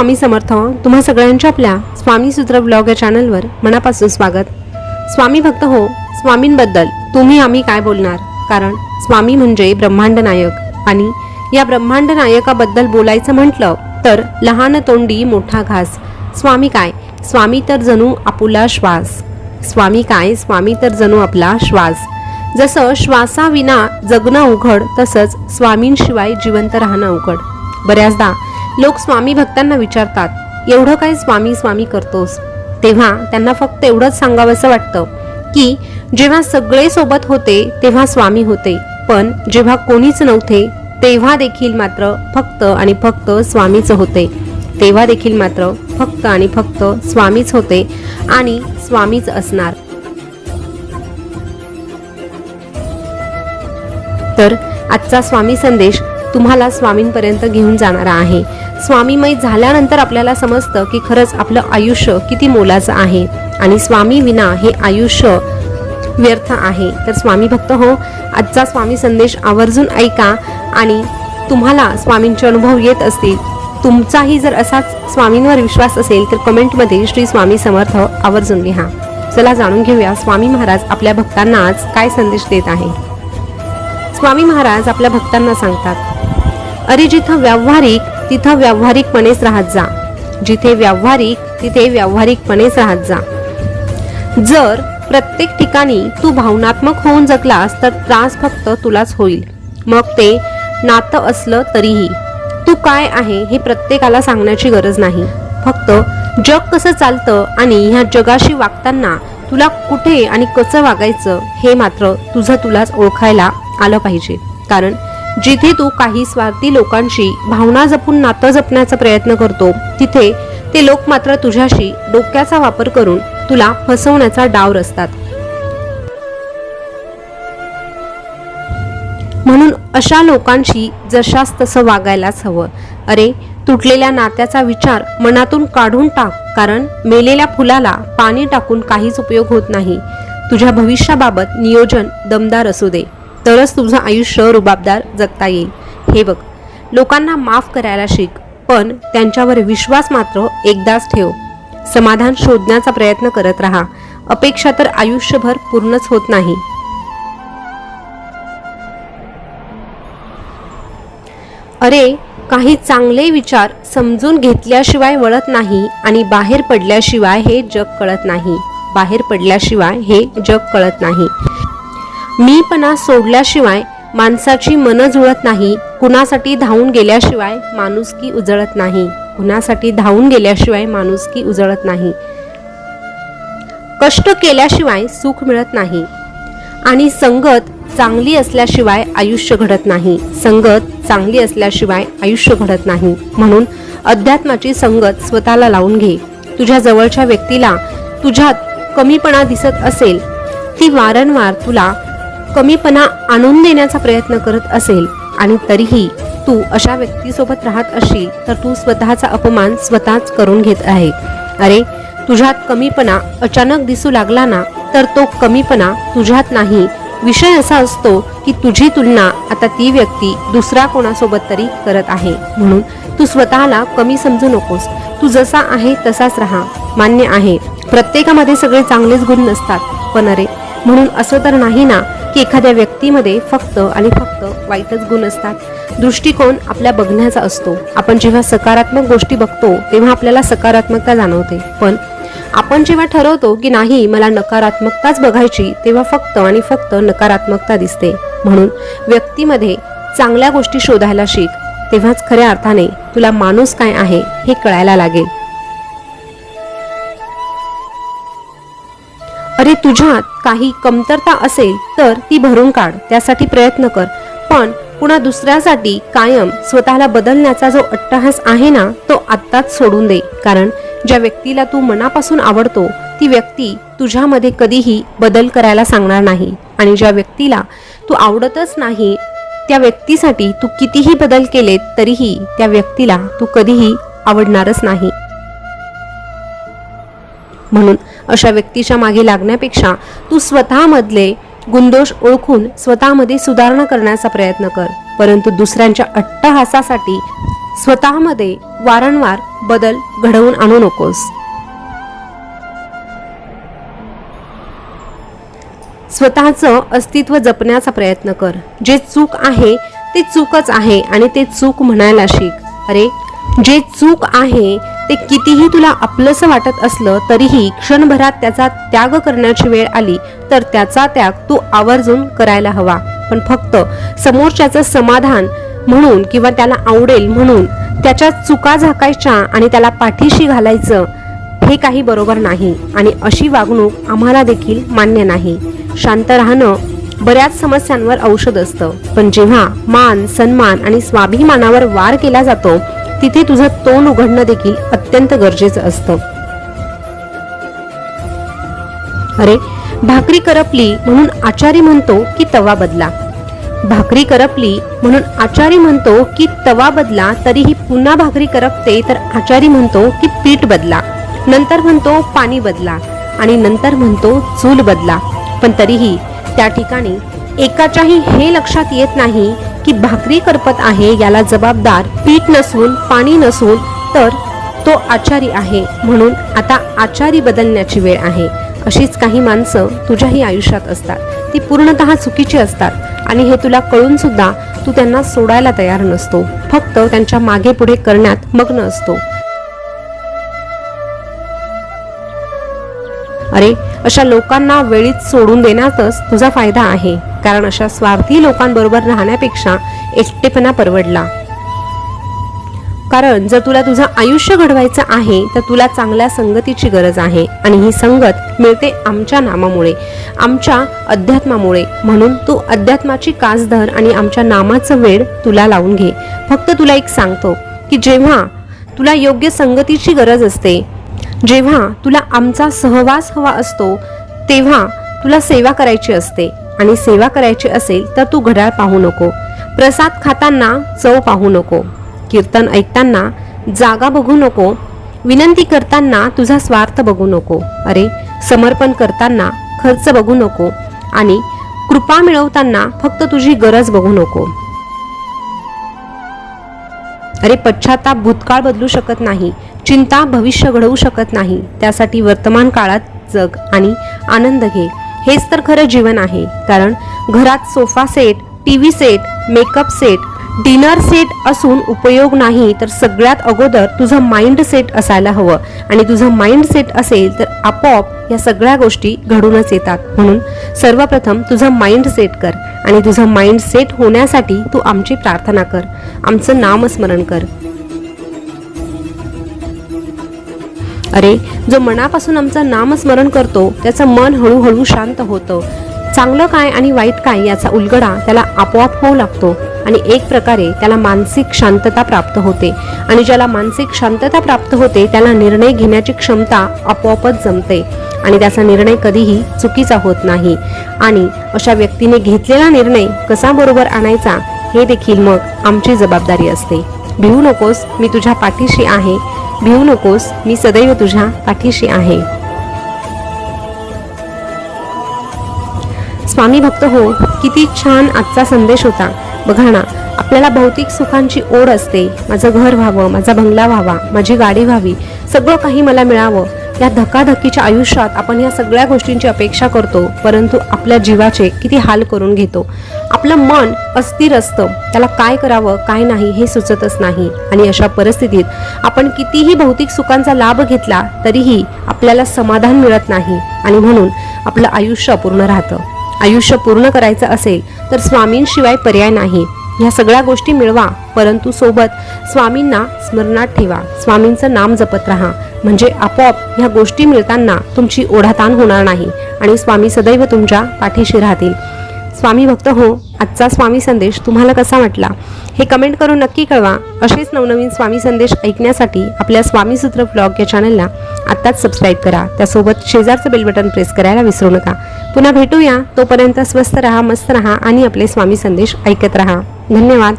स्वामी समर्थ तुम्हा सगळ्यांच्या आपल्या स्वामी सूत्र ब्लॉग या चॅनलवर मनापासून स्वागत. स्वामी भक्त हो स्वामींबद्दल तुम्ही आम्ही काय बोलणार? कारण स्वामी म्हणजे ब्रह्मांड नायक आणि या ब्रह्मांड नायकाबद्दल बोलायचं म्हटलं तर लहान तोंडी मोठा घास. स्वामी काय? स्वामी तर जणू आपुला श्वास. स्वामी काय? स्वामी तर जणू आपला श्वास. जसं श्वासाविना जगणं उघड तसंच स्वामींशिवाय जिवंत राहणं अवघड. बऱ्याचदा लोक स्वामी भक्तांना विचारतात एवढं काय स्वामी स्वामी करतोस? तेव्हा त्यांना फक्त एवढंच सांगावंसं वाटतं की जेव्हा सगळे सोबत होते तेव्हा स्वामी होते. पण जेव्हा कोणीच नव्हते तेव्हा देखील मात्र फक्त आणि फक्त स्वामीच होते. तेव्हा देखील मात्र फक्त आणि फक्त स्वामीच होते आणि स्वामीच असणार. तर आजचा स्वामी संदेश तुम्हाला स्वामींपर्यंत घेऊन जाणारा आहे. स्वामीमय झाल्यानंतर आपल्याला समजतं की खरंच आपलं आयुष्य किती मोलाचं आहे. आणि स्वामी विना हे आयुष्य व्यर्थ आहे. तर स्वामी भक्त हो आजचा स्वामी संदेश आवर्जून ऐका. आणि तुम्हाला स्वामींचे अनुभव येत असतील. तुमचाही जर असाच स्वामींवर विश्वास असेल तर कमेंटमध्ये श्री स्वामी समर्थ आवर्जून लिहा. चला जाणून घेऊया स्वामी महाराज आपल्या भक्तांना आज काय संदेश देत आहे. स्वामी महाराज आपल्या भक्तांना सांगतात अरे जिथं व्यावहारिक तिथं व्यावहारिकपणेच राहत जा. जिथे व्यावहारिक तिथे व्यावहारिकपणेच राहत जा. जर प्रत्येक ठिकाणी तू भावनात्मक होऊन जगलास तर त्रास फक्त तुलाच होईल. मग ते नातं असलं तरीही. तू काय आहे हे प्रत्येकाला सांगण्याची गरज नाही. फक्त जग कसं चालतं आणि ह्या जगाशी वागताना तुला कुठे आणि कसं वागायचं हे मात्र तुझं तुलाच ओळखायला आलं पाहिजे. कारण जिथे तू काही स्वार्थी लोकांशी भावना जपून नातं जपण्याचा प्रयत्न करतो तिथे ते लोक मात्र तुझ्याशी डोक्याचा वापर करून तुला फसवण्याचा डाव रचतात. म्हणून अशा लोकांशी जशास तसं वागायलाच हवं. अरे तुटलेल्या नात्याचा विचार मनातून काढून टाक कारण मेलेल्या फुलाला पाणी टाकून काहीच उपयोग होत नाही. तुझ्या भविष्याबाबत नियोजन दमदार असू दे. तरच तुझं आयुष्य रुबाबदार जगता येईल. हे बघ लोकांना माफ करायला शिक पण त्यांच्यावर विश्वास मात्र एकदाच ठेव. समाधान शोधण्याचा प्रयत्न करत राहा. अपेक्षा तर आयुष्यभर पूर्णच होत नाही. अरे काही चांगले विचार समजून घेतल्याशिवाय वळत नाही आणि बाहेर पडल्याशिवाय हे जग कळत नाही. बाहेर पडल्याशिवाय हे जग कळत नाही. मीपणा सोडल्याशिवाय माणसाची मनं जुळत नाही कुणासाठी धावून गेल्याशिवाय माणुसकी उजळत नाही कुणासाठी धावून गेल्याशिवाय माणुसकी उजळत नाही. कष्ट केल्याशिवाय सुख मिळत नाही आणि संगत चांगली असल्याशिवाय आयुष्य घडत नाही. संगत चांगली असल्याशिवाय आयुष्य घडत नाही. म्हणून अध्यात्माची संगत स्वतःला लावून घे. तुझ्या जवळच्या व्यक्तीला तुझ्यात कमीपणा दिसत असेल ती वारंवार तुला कमीपणा आणून देण्याचा प्रयत्न करत असेल आणि तरीही तू अशा व्यक्तीसोबत राहत असशील तर तू स्वतःचा अपमान स्वतःच करून घेत आहे. अरे तुझ्यात कमीपणा अचानक दिसू लागला ना तर तो कमीपणा तुझ्यात नाही. विषय असा असतो की तुझी तुलना आता ती व्यक्ती दुसरा कोणासोबत तरी करत आहे. म्हणून तू स्वतःला कमी समजू नकोस. तू जसा आहे तसाच राहा. मान्य आहे. प्रत्येकामध्ये सगळे चांगलेच गुण नसतात. पण अरे म्हणून असं तर नाही ना की एखाद्या व्यक्तीमध्ये फक्त आणि फक्त वाईटच गुण असतात. दृष्टिकोन आपल्या बघण्याचा असतो. आपण जेव्हा सकारात्मक गोष्टी बघतो तेव्हा आपल्याला सकारात्मकता जाणवते. पण आपण जेव्हा ठरवतो की नाही मला नकारात्मकताच बघायची तेव्हा फक्त आणि फक्त नकारात्मकता दिसते. म्हणून व्यक्तीमध्ये चांगल्या गोष्टी शोधायला शिक. तेव्हाच खऱ्या अर्थाने तुला माणूस काय आहे हे कळायला लागेल. अरे तुझ्यात काही कमतरता असेल तर ती भरून काढ त्यासाठी प्रयत्न कर. पण पुन्हा दुसऱ्यासाठी कायम स्वतःला बदलण्याचा जो अट्टहास आहे ना तो आत्ताच सोडून दे. कारण ज्या व्यक्तीला तू मनापासून आवडतो ती व्यक्ती तुझ्यामध्ये कधीही बदल करायला सांगणार नाही. आणि ज्या व्यक्तीला तू आवडतच नाही त्या व्यक्तीसाठी तू कितीही बदल केले तरीही त्या व्यक्तीला तू कधीही आवडणारच नाही. म्हणून अशा व्यक्तीच्या मागे लागण्यापेक्षा तू स्वतःमधले गुणदोष ओळखून स्वतःमध्ये सुधारणा करण्याचा प्रयत्न कर. परंतु दुसऱ्यांच्या अट्टहासासाठी स्वतःमध्ये वारंवार बदल घडवून आणू नकोस. स्वतःचं अस्तित्व जपण्याचा प्रयत्न कर. जे चूक आहे ते चूकच आहे आणि ते चूक म्हणायला शिक. अरे जे चूक आहे ते कितीही तुला आपलंसं वाटत असलं तरीही क्षणभरात त्याचा त्याग करण्याची वेळ आली तर त्याचा त्याग तू आवर्जून करायला हवा. पण फक्त समोरच्याचं समाधान म्हणून किंवा त्याला आवडेल म्हणून त्याच्या चुका झाकायच्या आणि त्याला पाठीशी घालायचं हे काही बरोबर नाही. आणि अशी वागणूक आम्हाला देखील मान्य नाही. शांत राहणं बऱ्याच समस्यांवर औषध असतं. पण जेव्हा मान सन्मान आणि स्वाभिमानावर वार केला जातो तिथे तुझं तोंड उघडणं देखील अत्यंत गरजेचं असतं. अरे भाकरी करपली म्हणून आचारी म्हणतो की तवा बदला. भाकरी करपली म्हणून आचारी म्हणतो की तवा बदला तरीही पुन्हा भाकरी करपते तर आचारी म्हणतो की पीठ बदला. नंतर म्हणतो पाणी बदला आणि नंतर म्हणतो चूल बदला. पण तरीही त्या ठिकाणी एकाच्याही हे लक्षात येत नाही की भाकरी करपत आहे याला जबाबदार पीठ नसून पाणी नसून तर तो आचारी आहे. म्हणून आता आचारी बदलण्याची वेळ आहे. अशीच काही माणसं तुझ्याही आयुष्यात असतात. ती पूर्णतः चुकीची असतात आणि हे तुला कळून सुद्धा तू त्यांना सोडायला तयार नसतो. फक्त त्यांच्या मागे पुढे करण्यात मग्न असतो. अरे अशा लोकांना वेळीच सोडून देण्यातच तुझा फायदा आहे. कारण अशा स्वार्थी लोकांबरोबर राहण्यापेक्षा एकटेपणा परवडला. कारण जर तुला तुझं आयुष्य घडवायचं आहे तर तुला चांगल्या संगतीची गरज आहे आणि ही संगत मिळते आमच्या नामामुळे आमच्या अध्यात्मामुळे. म्हणून तू अध्यात्माची कास धर आणि आमच्या नामाचं वेळ तुला लावून घे. फक्त तुला एक सांगतो की जेव्हा तुला योग्य संगतीची गरज असते जेव्हा तुला आमचा सहवास हवा असतो तेव्हा तुला सेवा करायची असते. आणि सेवा करायची असेल तर तू घड्याळ पाहू नको. प्रसाद खाताना चव पाहू नको. कीर्तन ऐकताना जागा बघू नको. विनंती करताना तुझा स्वार्थ बघू नको. अरे समर्पण करताना खर्च बघू नको. आणि कृपा मिळवताना फक्त तुझी गरज बघू नको. अरे पश्चाताप भूतकाळ बदलू शकत नाही. चिंता भविष्य घडवू शकत नाही. त्यासाठी वर्तमान काळात जग आणि आनंद घे. हेच तर खरं जीवन आहे. कारण घरात sofa set T V set makeup set dinner set असून उपयोग नाही तर सगळ्यात अगोदर तुझं माइंड सेट असायला हवं. आणि तुझं माइंड सेट असेल तर आपोआप या सगळ्या गोष्टी घडूनच येतात. म्हणून सर्वप्रथम तुझं माइंड सेट कर आणि तुझं माइंड सेट होण्यासाठी तू आमची प्रार्थना कर. आमचं नामस्मरण कर. अरे जो मनापासून आमचं नामस्मरण करतो त्याचं मन हळूहळू शांत होतं. चांगलं काय आणि वाईट काय याचा उलगडा त्याला आपोआप होऊ लागतो आणि एक प्रकारे त्याला मानसिक शांतता प्राप्त होते. आणि ज्याला मानसिक शांतता प्राप्त होते त्याला निर्णय घेण्याची क्षमता आपोआपच जमते आणि त्याचा निर्णय कधीही चुकीचा होत नाही. आणि अशा व्यक्तीने घेतलेला निर्णय कसा बरोबर आणायचा हे देखील मग आमची जबाबदारी असते. भिवू नकोस मी तुझ्या पाठीशी आहे. भिवू नकोस मी सदैव तुझ्या पाठीशी आहे. स्वामी भक्त हो किती छान आजचा संदेश होता. बघा ना आपल्याला भौतिक सुखांची ओढ असते. माझं घर व्हावं माझा बंगला व्हावा माझी गाडी व्हावी सगळं काही मला मिळावं. या धकाधकीच्या आयुष्यात आपण या सगळ्या गोष्टींची अपेक्षा करतो परंतु आपल्या जीवाचे किती हाल करून घेतो. आपलं मन अस्थिर असतं. त्याला काय करावं काय नाही हे सुचतच नाही. आणि अशा परिस्थितीत आपण कितीही भौतिक सुखांचा लाभ घेतला तरीही आपल्याला समाधान मिळत नाही. आणि म्हणून आपलं आयुष्य अपूर्ण राहतं. आयुष्य पूर्ण करायचं असेल तर स्वामींशिवाय पर्याय नाही. ह्या सगळ्या गोष्टी मिळवा परंतु सोबत स्वामींना स्मरणात ठेवा. स्वामींचं नाम जपत राहा. म्हणजे आपोआप ह्या गोष्टी मिळताना तुमची ओढाताण होणार नाही आणि स्वामी सदैव तुमच्या पाठीशी राहतील. स्वामी भक्त हो आजचा स्वामी संदेश तुम्हाला कसा वाटला? हे कमेंट करून नक्की कळवा. असेच नवनवीन स्वामी संदेश ऐकण्यासाठी आपल्या स्वामीसूत्र ब्लॉग या चॅनलला आत्ताच सबस्क्राईब करा. त्यासोबत शेजारचं बेल बटन प्रेस करायला विसरू नका. पुन्हा भेटूया. तोपर्यंत स्वस्त रहा मस्त रहा आणि आपले स्वामी संदेश ऐकत रहा. धन्यवाद.